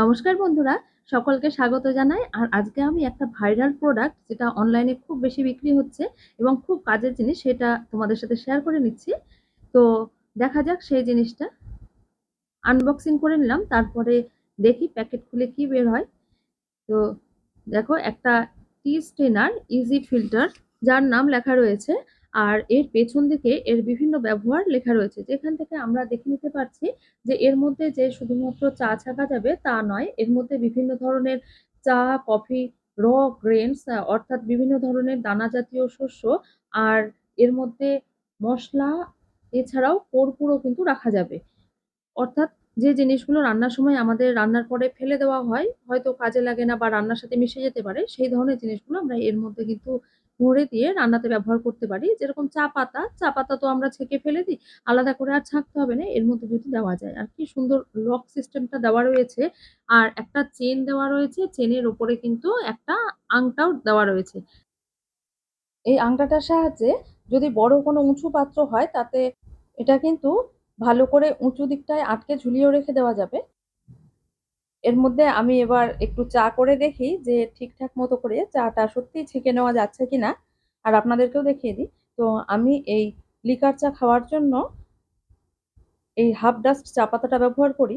নমস্কার বন্ধুরা, সকলকে স্বাগত জানাই। আর আজকে আমি একটা ভাইরাল প্রোডাক্ট যেটা অনলাইনে খুব বেশি বিক্রি হচ্ছে এবং খুব কাজের জিনিস, সেটা তোমাদের সাথে শেয়ার করে নিচ্ছি। তো দেখা যাক সেই জিনিসটা। আনবক্সিং করে নিলাম, তারপরে দেখি প্যাকেট খুলে কি বের হয়। তো দেখো, একটা টি স্টেনার ইজি ফিল্টার যার নাম লেখা রয়েছে আর এর পেছন দিকে এর বিভিন্ন ব্যবহার লেখা রয়েছে। যেখান থেকে আমরা দেখে নিতে পারছি যে এর মধ্যে যে শুধুমাত্র চা ছাকা যাবে তা নয়, এর মধ্যে বিভিন্ন ধরনের চা, কফি, র, গ্রেনস অর্থাৎ বিভিন্ন ধরনের দানা জাতীয় শস্য আর এর মধ্যে মশলা, এছাড়াও কর্পূরও কিন্তু রাখা যাবে। অর্থাৎ যে জিনিসগুলো রান্নার সময় আমাদের রান্নার পরে ফেলে দেওয়া হয়, হয়তো কাজে লাগে না বা রান্নার সাথে মিশে যেতে পারে, সেই ধরনের জিনিসগুলো আমরা এর মধ্যে কিন্তু ভরে দিয়ে রান্নাতে ব্যবহার করতে পারি। যেরকম চা পাতা চা পাতা তো আমরা ছেঁকে ফেলে দিই, আলাদা করে আর ছাঁকতে হবে না, এর মধ্যে যদি দেওয়া যায়। আর কি সুন্দর লক সিস্টেমটা দেওয়া রয়েছে। আর একটা চেন দেওয়া রয়েছে, চেনের ওপরে কিন্তু একটা আংটাও দেওয়া রয়েছে। এই আংটাটার সাহায্যে যদি বড় কোনো উঁচু পাত্র হয়, তাতে এটা কিন্তু ভালো করে উঁচু দিকটায় আটকে ঝুলিয়েও রেখে দেওয়া যাবে। এর মধ্যে আমি এবার একটু চা করে দেখি যে ঠিকঠাক মতো করে চাটা সত্যি ছেঁকে নেওয়া যাচ্ছে কিনা। আর আপনাদেরকেও দেখিয়ে দিই। তো আমি এই লিকার চা খাওয়ার জন্য এই হাফ ডাস্ট চা পাতাটা ব্যবহার করি।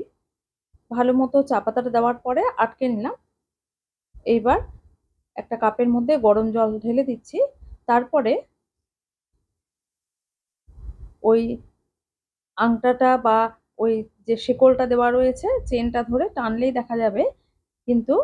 ভালো মতো চা পাতাটা দেওয়ার পরে আটকে নিলাম। এইবার একটা কাপের মধ্যে গরম জল ঢেলে দিচ্ছি। তারপরে ওই আংটাটা বা ওই যে শেকলটা দেওয়া রয়েছে, চেনটা ধরে টানলেই দেখা যাবে, কিন্তু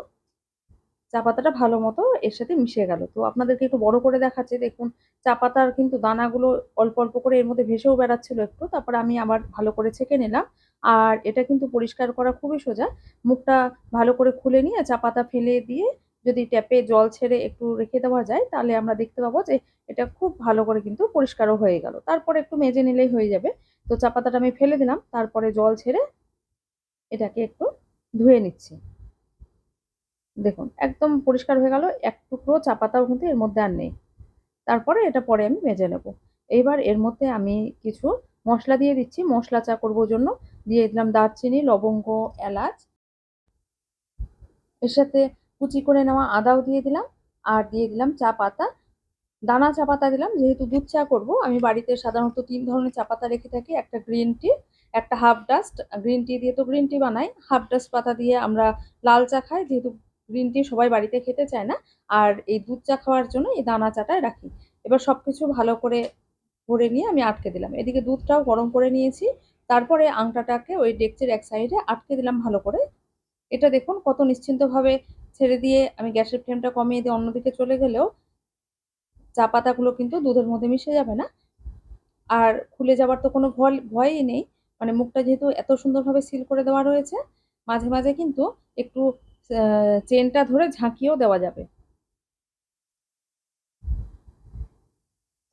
চা পাতাটা ভালো মতো এর সাথে মিশে গেল। তো আপনাদেরকে একটু বড় করে দেখাচ্ছে, দেখুন, চা পাতার কিন্তু দানাগুলো অল্প অল্প করে এর মধ্যে ভেসেও বেড়াচ্ছিল একটু, তারপর আমি আবার ভালো করে ছেঁকে নিলাম। আর এটা কিন্তু পরিষ্কার করা খুবই সোজা, মুখটা ভালো করে খুলে নিয়ে চা পাতা ফেলে দিয়ে যদি ট্যাপে জল ছেড়ে একটু রেখে দেওয়া যায়, তাহলে আমরা দেখতে পাবো যে এটা খুব ভালো করে কিন্তু পরিষ্কারও হয়ে গেল। তারপরে একটু মেজে নিলেই হয়ে যাবে। তো চা পাতাটা আমি ফেলে দিলাম, তারপরে জল ছেড়ে এটাকে একটু ধুয়ে নিচ্ছি। দেখুন, একদম পরিষ্কার হয়ে গেল, এক টুকরো চা পাতাও কিন্তু এর মধ্যে আর নেই। তারপরে এটা পরে আমি মেজে নেব। এইবার এর মধ্যে আমি কিছু মশলা দিয়ে দিচ্ছি। মশলা চা করব জন্য। দিয়ে দিলাম দারচিনি, লবঙ্গ, এলাচ। এর সাথে কুচি করে নেওয়া আদাও দিয়ে দিলাম, আর দিয়ে দিলাম চা পাতা। দানা চা পাতা দিলাম, যেহেতু দুধ চা করব, আমি বাড়িতে সাধারণত তিন ধরনের চা পাতা রেখে থাকি। একটা গ্রিন টি, একটা হাফ ডাস্ট। গ্রিন টি দিয়ে তো গ্রিন টি বানাই, হাফ ডাস্ট পাতা দিয়ে আমরা লাল চা খাই, যেহেতু গ্রিন টি সবাই বাড়িতে খেতে চায় না। আর এই দুধ চা খাওয়ার জন্য এই দানা চাটায় রাখি। এবার সব কিছু ভালো করে ভরে নিয়ে আমি আটকে দিলাম। এদিকে দুধটাও গরম করে নিয়েছি। তারপরে আংটাটাকে ওই ডেকচির এক সাইডে আটকে দিলাম ভালো করে। এটা দেখুন কত নিশ্চিন্তভাবে ছেড়ে দিয়ে আমি গ্যাসের ফ্লেমটা কমিয়ে দিয়ে অন্যদিকে চলে গেলেও চা পাতাগুলো কিন্তু দুধের মধ্যে মিশে যাবে না। আর খুলে যাবার তো কোনো ভয়, ভয়ই নেই। মানে মুখটা যেহেতু এত সুন্দরভাবে সিল করে দেওয়া রয়েছে, মাঝে মাঝে কিন্তু একটু চেনটা ধরে ঝাঁকিয়েও দেওয়া যাবে।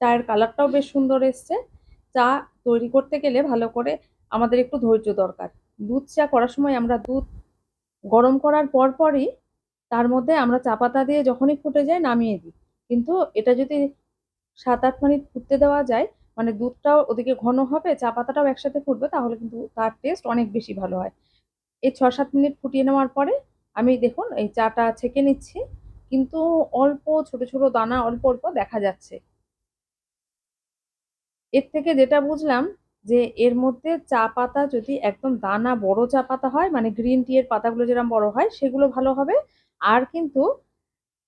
চায়ের কালারটাও বেশ সুন্দর এসছে। চা তৈরি করতে গেলে ভালো করে আমাদের একটু ধৈর্য দরকার। দুধ চা করার সময় আমরা দুধ গরম করার পর পরই তার মধ্যে আমরা চা পাতা দিয়ে যখনই ফুটে যায় নামিয়ে দিই। কিন্তু এটা যদি সাত আট মিনিট ফুটতে দেওয়া যায় মানে দুধটাও ওদিকে ঘন হবে, চা পাতাটাও একসাথে ফুটবে, তাহলে কিন্তু তার টেস্ট অনেক বেশি ভালো হয়। এই ছ সাত মিনিট ফুটিয়ে নেওয়ার পরে আমি দেখুন এই চাটা ছেঁকে নিচ্ছি, কিন্তু অল্প ছোট ছোট দানা অল্প অল্প দেখা যাচ্ছে। এর থেকে যেটা বুঝলাম যে এর মধ্যে চা পাতা যদি একদম দানা বড় চা পাতা হয় মানে গ্রিন টি এর পাতাগুলো যেরকম বড় হয়, সেগুলো ভালো হবে। আর কিন্তু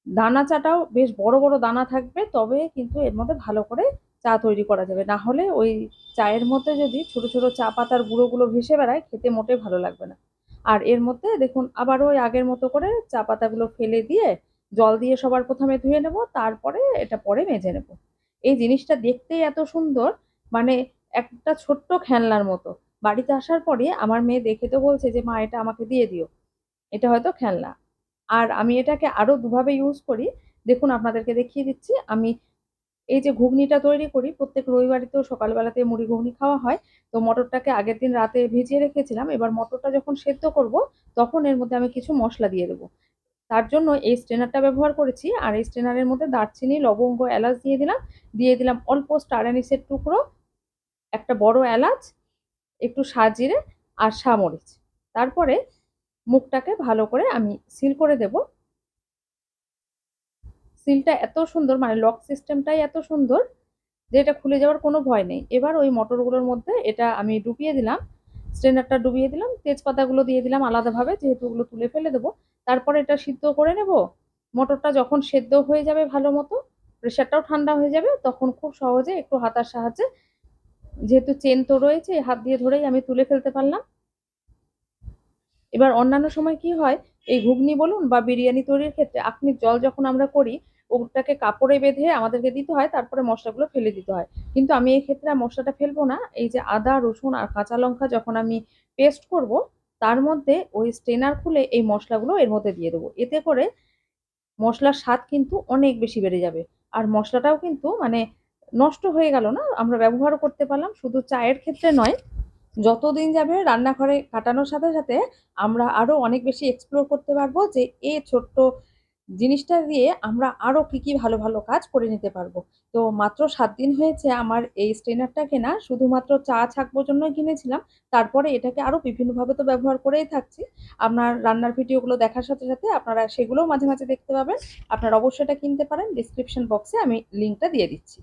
দানা চাটাও বেশ বড় বড় দানা থাকবে, তবে কিন্তু এর মধ্যে ভালো করে চা তৈরি করা যাবে। না হলে ওই চায়ের মধ্যে যদি ছোট ছোট চা পাতার গুঁড়োগুলো ভেসে বেড়ায়, খেতে মোটে ভালো লাগবে না। আর এর মধ্যে দেখুন, আবার ওই আগের মতো করে চা পাতাগুলো ফেলে দিয়ে জল দিয়ে সবার প্রথমে ধুয়ে নেব, তারপরে এটা পরে মেজে নেব। এই জিনিসটা দেখতেই এত সুন্দর মানে একটা ছোট্ট খেলনার মতো। বাড়িতে আসার পরে আমার মেয়ে দেখে তো বলছে যে, মা, এটা আমাকে দিয়ে দিও। এটা হয়তো খেলনা। আর আমি এটাকে আরও দুভাবে ইউজ করি। দেখুন, আপনাদেরকে দেখিয়ে দিচ্ছি। আমি এই যে ঘুগনিটা তৈরি করি, প্রত্যেক রবিবারেতেও সকালবেলাতে মুড়ি ঘুগনি খাওয়া হয়। তো মটরটাকে আগের দিন রাতে ভিজিয়ে রেখেছিলাম। এবার মটরটা যখন সেদ্ধ করব, তখন এর মধ্যে আমি কিছু মশলা দিয়ে দেবো। তার জন্য এই স্ট্রেনারটা ব্যবহার করেছি। আর এই স্ট্রেনারের মধ্যে দারচিনি, লবঙ্গ, এলাচ দিয়ে দিলাম। দিয়ে দিলাম অল্প স্টার অ্যানিসের টুকরো। একটা বড় এলাচ, একটু সাজিরে আর সামরিচ। তারপরে মুখটাকে ভালো করে আমি সিল করে দেব। সিলটা এত সুন্দর মানে লক সিস্টেমটাই এত সুন্দর যে এটা খুলে যাওয়ার কোনো ভয় নেই। এবার ওই মটরগুলোর মধ্যে এটা আমি ডুবিয়ে দিলাম স্ট্রেনারটা ডুবিয়ে দিলাম, তেজপাতাগুলো দিয়ে দিলাম আলাদাভাবে, যেহেতু ওগুলো তুলে ফেলে দেবো। তারপরে এটা সিদ্ধ করে নেব। মটরটা যখন সেদ্ধ হয়ে যাবে ভালো মতো প্রেশারটাও ঠান্ডা হয়ে যাবে, তখন খুব সহজে একটু হাতার সাহায্যে যেহেতু চেন তো রয়েছে, হাত দিয়ে ধরেই আমি তুলে ফেলতে পারলাম। এবার অন্যান্য সময় কি হয়, এই ঘুগনি বলুন বা বিরিয়ানি তৈরির ক্ষেত্রে আপনি জল যখন আমরা করি, ওটাকে কাপড়ে বেঁধে আমাদেরকে দিতে হয়, তারপরে মশলাগুলো ফেলে দিতে হয়। কিন্তু আমি এই ক্ষেত্রে মশলাটা ফেলব না, এই যে আদা, রসুন আর কাঁচা লঙ্কা যখন আমি পেস্ট করব, তার মধ্যে ওই স্ট্রেনার খুলে এই মশলাগুলো এর মধ্যে দিয়ে দেবো। এতে করে মশলার স্বাদ কিন্তু অনেক বেশি বেড়ে যাবে। আর মশলাটাও কিন্তু মানে নষ্ট হয়ে গেল না? আমরা ব্যবহারও করতে পারলাম, শুধু চায়ের ক্ষেত্রে নয়, যতদিন যাবে রান্নাঘরে কাটানোর সাথে সাথে আমরা আরও অনেক বেশি এক্সপ্লোর করতে পারব যে এই ছোট্ট জিনিসটা দিয়ে আমরা আরও কী কী ভালো ভালো কাজ করে নিতে পারব। তো মাত্র সাত দিন হয়েছে আমার এই স্ট্রেনারটা কেনা, শুধুমাত্র চা ছাকবোর জন্যই কিনেছিলাম, তারপরে এটাকে আরও বিভিন্নভাবে তো ব্যবহার করেই থাকছি। আপনার রান্নার ভিডিওগুলো দেখার সাথে সাথে আপনারা সেগুলোও মাঝে মাঝে দেখতে পাবেন, আপনারা অবশ্যই এটা কিনতে পারেন ডিসক্রিপশন বক্সে আমি লিঙ্কটা দিয়ে দিচ্ছি।